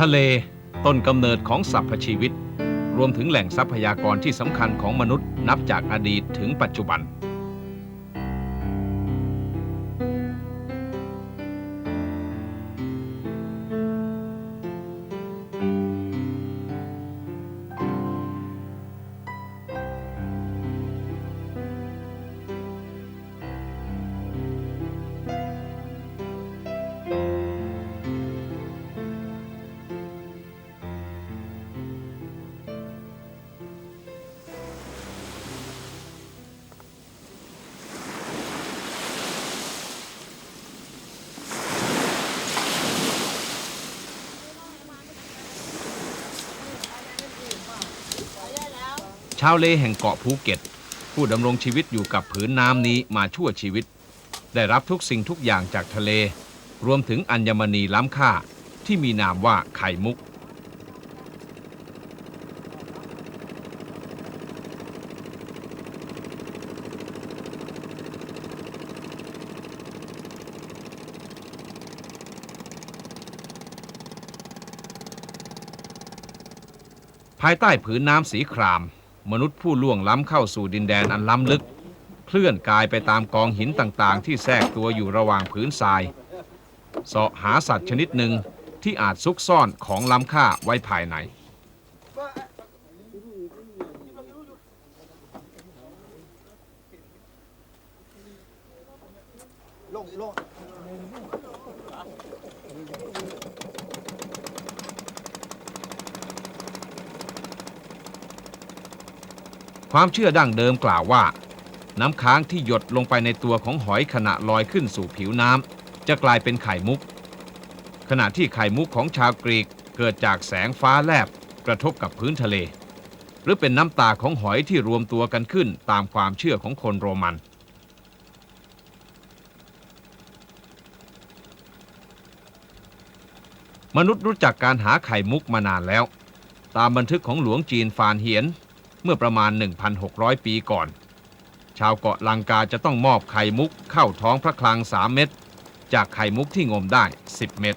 ทะเล ต้นกำเนิดของสรรพชีวิต รวมถึงแหล่งทรัพยากรที่สำคัญของมนุษย์นับจากอดีตถึงปัจจุบันาวเลแห่งเกาะภูเก็ต ผู้ดำรงชีวิตอยู่กับผืนน้ำนี้มาชั่วชีวิต ได้รับทุกสิ่งทุกอย่างจากทะเล รวมถึงอัญมณีล้ำค่าที่มีนามว่าไข่มุก ภายใต้ผืนน้ำสีคราม มนุษย์ผู้ล่วงล้ำเข้าสู่ดินแดนอันล้ำลึก เคลื่อนกายไปตามกองหินต่างๆ ที่แทรกตัวอยู่ระหว่างผืนทรายเสาะหาสัตว์ชนิดหนึ่งที่อาจซุกซ่อนของล้ำค่าไว้ภายใน ความเชื่อดั้งเดิมกล่าวว่า น้ำค้างที่หยดลงไปในตัวของหอยขณะลอยขึ้นสู่ผิวน้ำจะกลายเป็นไข่มุก ขณะที่ไข่มุกของชาวกรีกเกิดจากแสงฟ้าแลบกระทบกับพื้นทะเล หรือเป็นน้ำตาของหอยที่รวมตัวกันขึ้นตามความเชื่อของคนโรมันมนุษย์รู้จักการหาไข่มุกมานานแล้ว ตามบันทึกของหลวงจีนฟานเหียน เมื่อประมาณ 1,600 ปีก่อน ชาวเกาะลังกาจะต้องมอบไข่มุกเข้าท้องพระคลัง 3 เม็ดจากไข่มุกที่งมได้ 10 เม็ด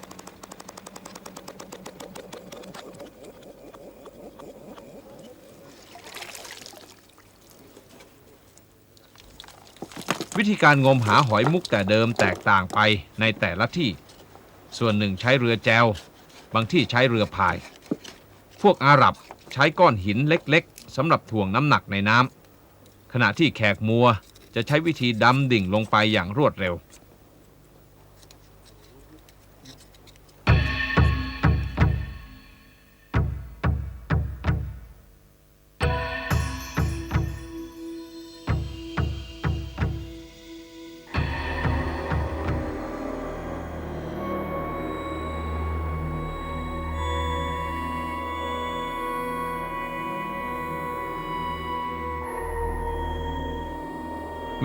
วิธีการงมหาหอยมุกแต่เดิมแตกต่างไปในแต่ละที่ ส่วนหนึ่งใช้เรือแจว บางที่ใช้เรือพาย พวกอาหรับใช้ก้อนหินเล็ก สำหรับถ่วงน้ำหนักในน้ำขณะที่แขกมัวจะใช้วิธีดำดิ่งลงไปอย่างรวดเร็ว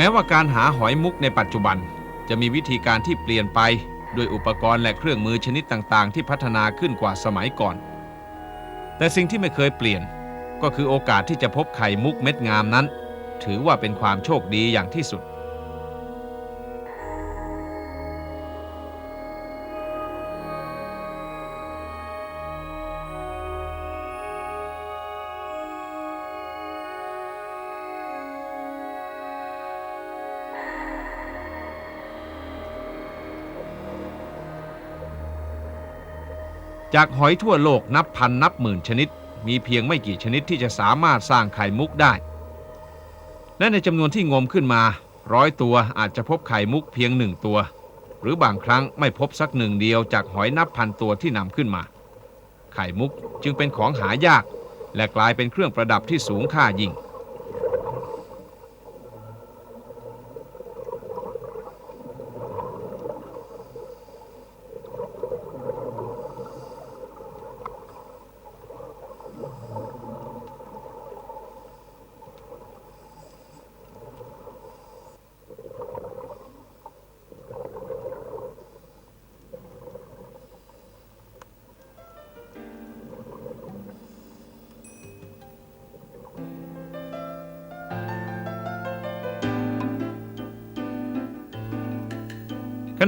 ม้ว่าการหาหอยมุกในปัจจุบัน จะมีวิธีการที่เปลี่ยนไปด้วยอุปกรณ์และเครื่องมือชนิดต่างๆ ที่พัฒนาขึ้นกว่าสมัยก่อน แต่สิ่งที่ไม่เคยเปลี่ยน ก็คือโอกาสที่จะพบไข่มุกเม็ดงามนั้น ถือว่าเป็นความโชคดีอย่างที่สุด จากหอยทั่วโลกนับพันนับหมื่นชนิด มีเพียงไม่กี่ชนิดที่จะสามารถสร้างไข่มุกได้ และในจำนวนที่งมขึ้นมาร้อยตัวอาจจะพบไข่มุกเพียงหนึ่งตัว หรือบางครั้งไม่พบสักหนึ่งเดียวจากหอยนับพันตัวที่นำขึ้นมา ไข่มุกจึงเป็นของหายาก และกลายเป็นเครื่องประดับที่สูงค่ายิ่ง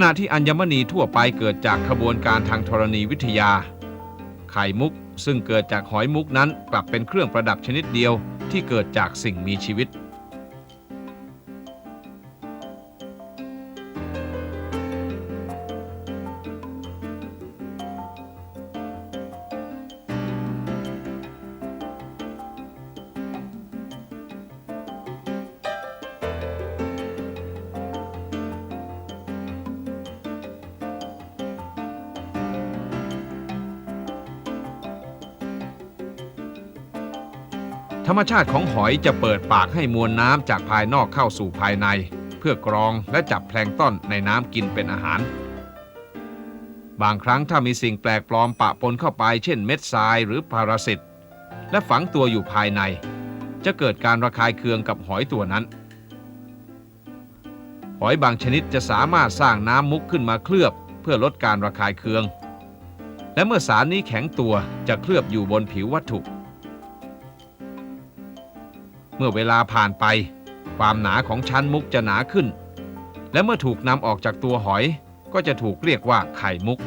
ณะที่อัญมณีทั่วไปเกิดจากขบวนการทางธรณีวิทยา ไข่มุกซึ่งเกิดจากหอยมุกนั้นกลับเป็นเครื่องประดับชนิดเดียวที่เกิดจากสิ่งมีชีวิต ธรรมชาติของหอยจะเปิดปากให้มวลน้ำจากภายนอกเข้าสู่ภายใน เพื่อกรองและจับแพลงต้อนในน้ำกินเป็นอาหาร บางครั้งถ้ามีสิ่งแปลกปลอมปะปนเข้าไป เช่นเม็ดทรายหรือพาราสิตและฝังตัวอยู่ภายใน จะเกิดการระคายเคืองกับหอยตัวนั้น หอยบางชนิดจะสามารถสร้างน้ำมุกขึ้นมาเคลือบ เพื่อลดการระคายเคือง และเมื่อสารนี้แข็งตัวจะเคลือบอยู่บนผิววัตถุ เมื่อเวลาผ่านไป ความหนาของชั้นมุกจะหนาขึ้น และเมื่อถูกนำออกจากตัวหอย ก็จะถูกเรียกว่าไข่มุก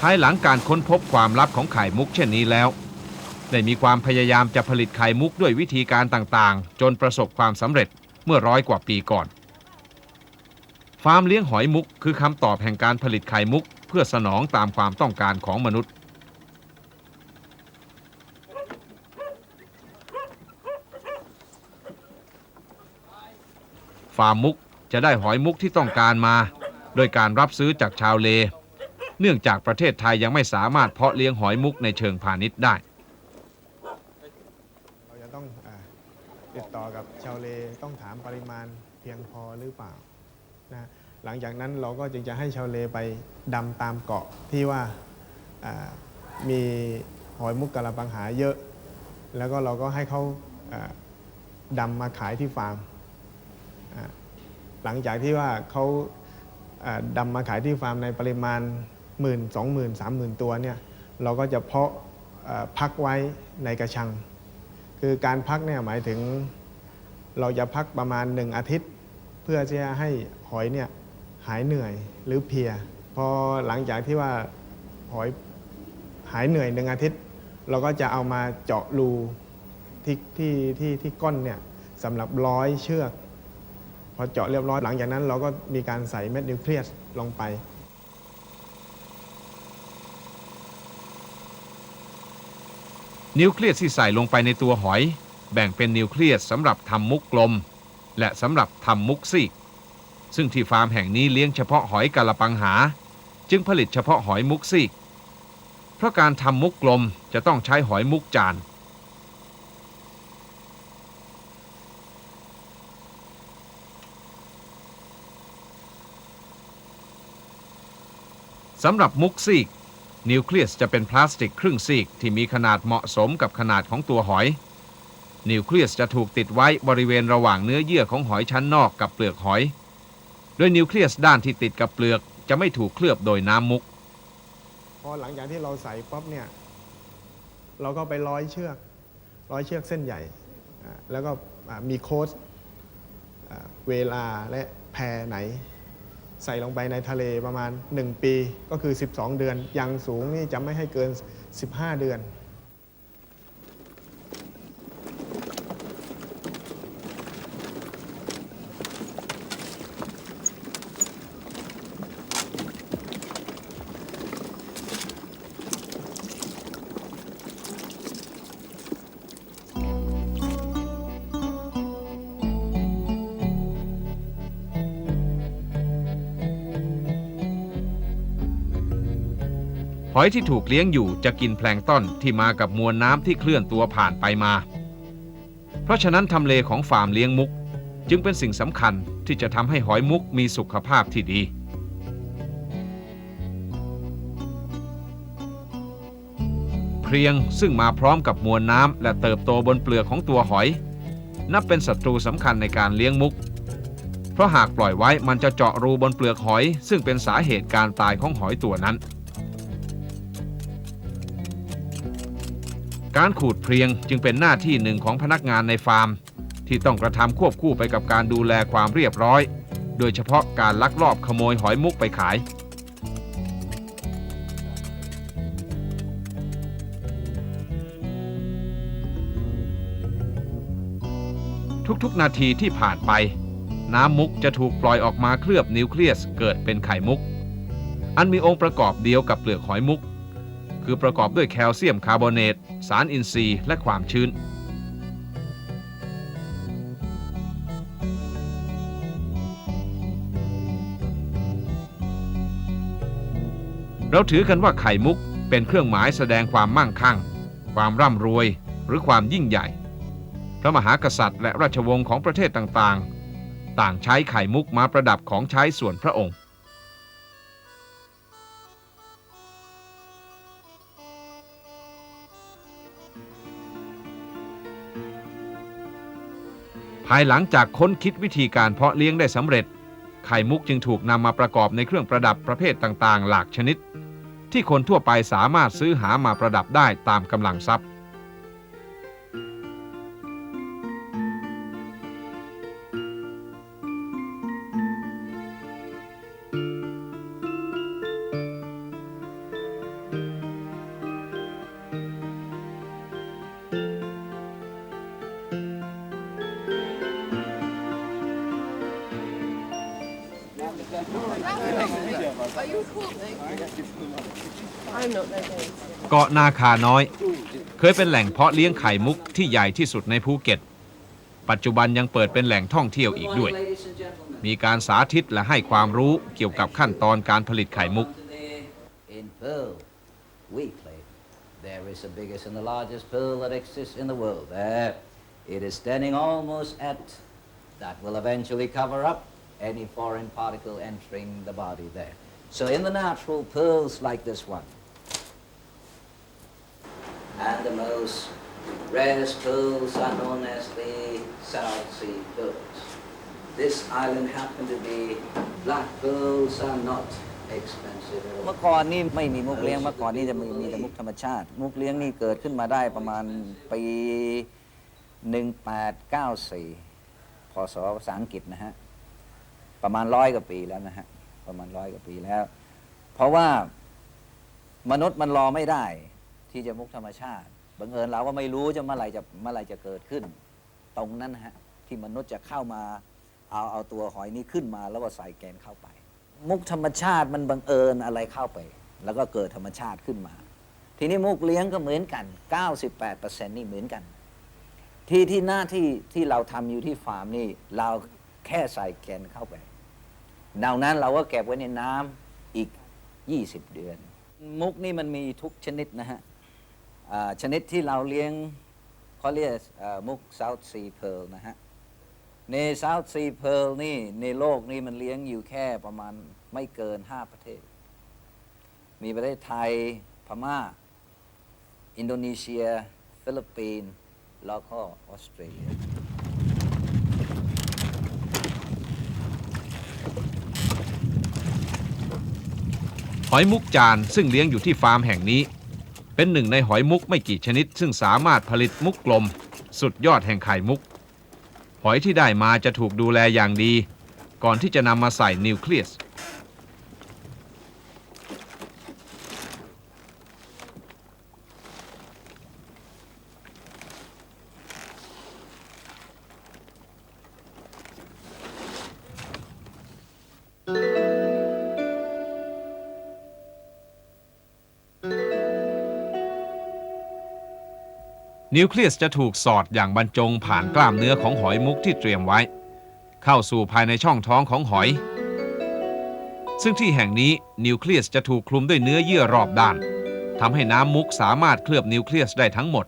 ภายหลังการค้นพบความลับของไข่มุกเช่นนี้แล้ว ได้มีความพยายามจะผลิตไข่มุกด้วยวิธีการต่างๆ จนประสบความสำเร็จเมื่อร้อยกว่าปีก่อน ฟาร์มเลี้ยงหอยมุกคือคำตอบแห่งการผลิตไข่มุก เพื่อสนองตามความต้องการของมนุษย์ ฟาร์มมุกจะได้หอยมุกที่ต้องการมา โดยการรับซื้อจากชาวเล เนื่องจากประเทศไทยยังไม่สามารถเพาะเลี้ยงหอยมุกในเชิงพาณิชย์ได้ เราจะต้องอา ติดต่อกับชาวเลต้องถามปริมาณเพียงพอหรือเปล่านะหลังจากนั้นเราก็จึงจะให้ชาวเลไปดำตามเกาะที่ว่ามีหอยมุกกะละปังหาเยอะ แล้วก็เราก็ให้เขาดำมาขายที่ฟาร์ม หลังจากที่ว่าเขาดำมาขายที่ฟาร์มในปริมาณหมื่นสองหมื่นสามหมื่นตัวเนี่ยเราก็จะเพาะพักไว้ในกระชัง คือการพักเนี่ยหมายถึง เราจะพักประมาณหนึ่งอาทิตย์ เพื่อที่จะให้หอยเนี่ยหายเหนื่อยหรือเพลีย พอหลังจากที่ว่าหอยหายเหนื่อยหนึ่งอาทิตย์ เราก็จะเอามาเจาะรูที่ที่ที่ที่ก้นเนี่ยสำหรับร้อยเชือก พอเจาะเรียบร้อยหลังจากนั้น เราก็มีการใส่เม็ดนิวเคลียสลงไป นิวเคลียสที่ใส่ลงไปในตัวหอย แบ่งเป็นนิวเคลียสสำหรับทำมุกกลม และสำหรับทำมุกซีก ซึ่งที่ฟาร์มแห่งนี้เลี้ยงเฉพาะหอยกะละปังหา จึงผลิตเฉพาะหอยมุกซีก เพราะการทำมุกกลมจะต้องใช้หอยมุกจานสำหรับมุกซีก นิวเคลียสจะเป็นพลาสติกครึ่งซีกที่มีขนาดเหมาะสมกับขนาดของตัวหอย นิวเคลียสจะถูกติดไว้บริเวณระหว่างเนื้อเยื่อของหอยชั้นนอกกับเปลือกหอย โดยนิวเคลียสด้านที่ติดกับเปลือกจะไม่ถูกเคลือบโดยน้ำมุก พอหลังจากที่เราใส่ป๊อบเนี่ย เราก็ไปร้อยเชือก ร้อยเชือกเส้นใหญ่อ่าแล้วก็อ่ามีโค้ดอ่าเวลาและแพรไหน ใส่ลงไปในทะเลประมาณ 1 ปีก็คือ 12 เดือน อยังสูงนี่จะไม่ให้เกิน 15 เดือน หอยที่ถูกเลี้ยงอยู่จะกินแพลงต้อนที่มากับมวลน้ำที่เคลื่อนตัวผ่านไปมา เพราะฉะนั้นทำเลของฟาร์มเลี้ยงมุก จึงเป็นสิ่งสำคัญที่จะทำให้หอยมุกมีสุขภาพที่ดีเพรียงซึ่งมาพร้อมกับมวลน้ำและเติบโตบนเปลือกของตัวหอย นับเป็นศัตรูสำคัญในการเลี้ยงมุก เพราะหากปล่อยไว้มันจะเจาะรูบนเปลือกหอย ซึ่งเป็นสาเหตุการตายของหอยตัวนั้น การขูดเพลียงจึงเป็นหน้าที่หนึ่งของพนักงานในฟาร์ม ที่ต้องกระทำควบคู่ไปกับการดูแลความเรียบร้อย โดยเฉพาะการลักลอบขโมยหอยมุกไปขาย ทุกๆ นาทีที่ผ่านไป น้ำมุกจะถูกปล่อยออกมาเคลือบนิวเคลียสเกิดเป็นไข่มุก อันมีองค์ประกอบเดียวกับเปลือกหอยมุก คือประกอบด้วยแคลเซียมคาร์บอเนต สารอินทรีย์และความชื้น เราถือกันว่าไข่มุกเป็นเครื่องหมายแสดงความมั่งคั่ง ความร่ำรวยหรือความยิ่งใหญ่ พระมหากษัตริย์และราชวงศ์ของประเทศต่างๆ ต่างใช้ไข่มุกมาประดับของใช้ส่วนพระองค์ ภายหลังจากค้นคิดวิธีการเพาะเลี้ยงได้สำเร็จ ไข่มุกจึงถูกนำมาประกอบในเครื่องประดับประเภทต่างๆ หลากชนิด ที่คนทั่วไปสามารถซื้อหามาประดับได้ตามกำลังทรัพย์ เกาะนาคาน้อย เคยเป็นแหล่งเพาะเลี้ยงไข่มุกที่ใหญ่ที่สุดในภูเก็ต ปัจจุบันยังเปิดเป็นแหล่งท่องเที่ยวอีกด้วย มีการสาธิตและให้ความรู้เกี่ยวกับขั้นตอนการผลิตไข่มุก In Pearl, Weekly, there is the biggest and the largest pearl that exists in the world. There, it is standing almost at, that will eventually cover up any foreign particle entering the body there. So in the natural pearls like this one, and the most rarest pearls are known as the South Sea pearls. This island happened to be black pearls are not expensive เมื่อก่อนนี่ไม่มีมุกเลี้ยงเมื่อก่อนนี่จะมีมีแต่มุกธรรมชาติ มุกเลี้ยงนี่เกิดขึ้นมาได้ประมาณปี 1894 พศภาษาอังกฤษนะฮะ ประมาณร้อยกว่าปีแล้วนะฮะ ประมาณร้อยกว่าปีแล้ว เพราะว่ามนุษย์มันรอไม่ได้ ที่จะมุกธรรมชาติบังเอิญเราก็ไม่รู้จะเมื่อไหร่จะเมื่อไหร่จะเกิดขึ้น ตรงนั้นฮะที่มนุษย์จะเข้ามาเอาเอาตัวหอยนี้ขึ้นมาแล้วก็ใส่แกนเข้าไป มุกธรรมชาติมันบังเอิญอะไรเข้าไป แล้วก็เกิดธรรมชาติขึ้นมา ทีนี้มุกเลี้ยงก็เหมือนกัน 98%นี่เหมือนกัน ที่ที่หน้าที่ที่เราทำอยู่ที่ฟาร์มนี่เราแค่ใส่แกนเข้าไปดานั้นเราก็เก็บไว้ในน้ำอีก 20 เดือน มุกนี่มันมีทุกชนิดนะฮะ ชนิดที่เราเลี้ยงเขาเรียกมุก South Sea Pearl นะฮะ ใน South Sea Pearl นี่ในโลกนี้มันเลี้ยงอยู่แค่ประมาณไม่เกิน 5 ประเทศ มีประเทศไทย พม่า อินโดนีเซีย ฟิลิปปินส์แล้วก็ออสเตรเลียหอยมุกจานซึ่งเลี้ยงอยู่ที่ฟาร์มแห่งนี้ เป็นหนึ่งในหอยมุกไม่กี่ชนิด ซึ่งสามารถผลิตมุกกลม สุดยอดแห่งไข่มุก หอยที่ได้มาจะถูกดูแลอย่างดี ก่อนที่จะนำมาใส่นิวเคลียส นิวเคลียสจะถูกสอดอย่างบรรจงผ่านกล้ามเนื้อของหอยมุกที่เตรียมไว้ เข้าสู่ภายในช่องท้องของหอย ซึ่งที่แห่งนี้นิวเคลียสจะถูกคลุมด้วยเนื้อเยื่อรอบด้านทำให้น้ำมุกสามารถเคลือบนิวเคลียสได้ทั้งหมด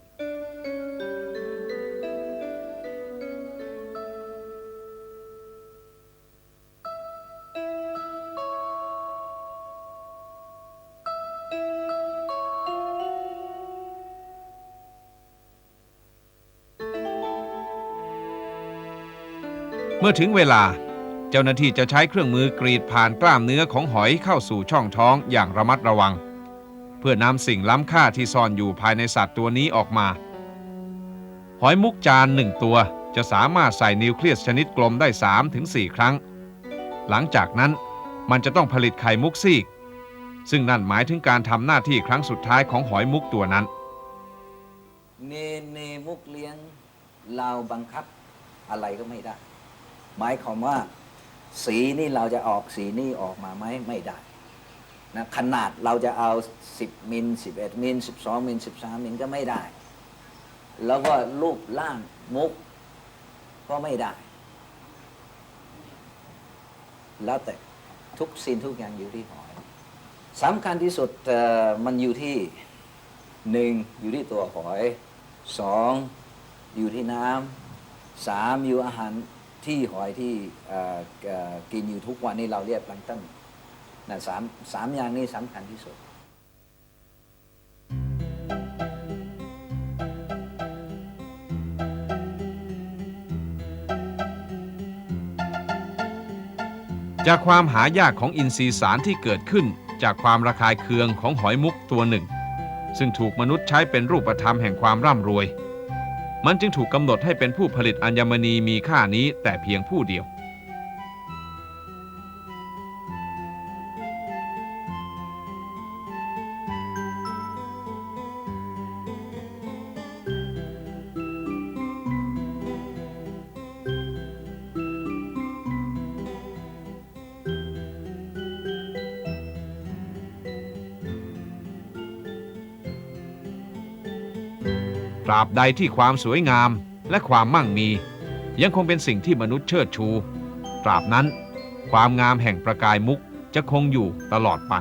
เมื่อถึงเวลา เจ้าหน้าที่จะใช้เครื่องมือกรีดผ่านกล้ามเนื้อของหอยเข้าสู่ช่องท้องอย่างระมัดระวัง เพื่อนำสิ่งล้ำค่าที่ซ่อนอยู่ภายในสัตว์ตัวนี้ออกมา หอยมุกจานหนึ่งตัวจะสามารถใส่นิวเคลียสชนิดกลมได้ 3-4 ครั้ง หลังจากนั้นมันจะต้องผลิตไข่มุกซีก ซึ่งนั่นหมายถึงการทำหน้าที่ครั้งสุดท้ายของหอยมุกตัวนั้น เนเนมุกเลี้ยงเราบังคับอะไรก็ไม่ได้ หมายความว่า สีนี่เราจะออกสีนี่ออกมาไหมไม่ได้นะขนาดเราจะเอา 10 มิล 11 มิล 12 มิล 13 มิลก็ไม่ได้ แล้วก็รูปร่างมุกก็ไม่ได้ แล้วแต่ทุกสิ่งทุกอย่างอยู่ที่หอยสำคัญที่สุดมันอยู่ที่หนึ่งอยู่ที่ตัวหอยสองอยู่ที่น้ำสามอยู่อาหาร ที่หอยที่กินอยู่ทุกวันนี้เราเรียกแพลงก์ตันนะสามสามอย่างนี้สำคัญที่สุด จากความหายากของอินทรีย์สารที่เกิดขึ้น จากความระคายเคืองของหอยมุกตัวหนึ่ง ซึ่งถูกมนุษย์ใช้เป็นรูปธรรมแห่งความร่ำรวย มันจึงถูกกำหนดให้เป็นผู้ผลิตอัญมณีมีค่านี้แต่เพียงผู้เดียว ราบใดที่ความสวยงามและความมั่งมี ยังคงเป็นสิ่งที่มนุษย์เชิดชู ตราบนั้น ความงามแห่งประกายมุกจะคงอยู่ตลอดไป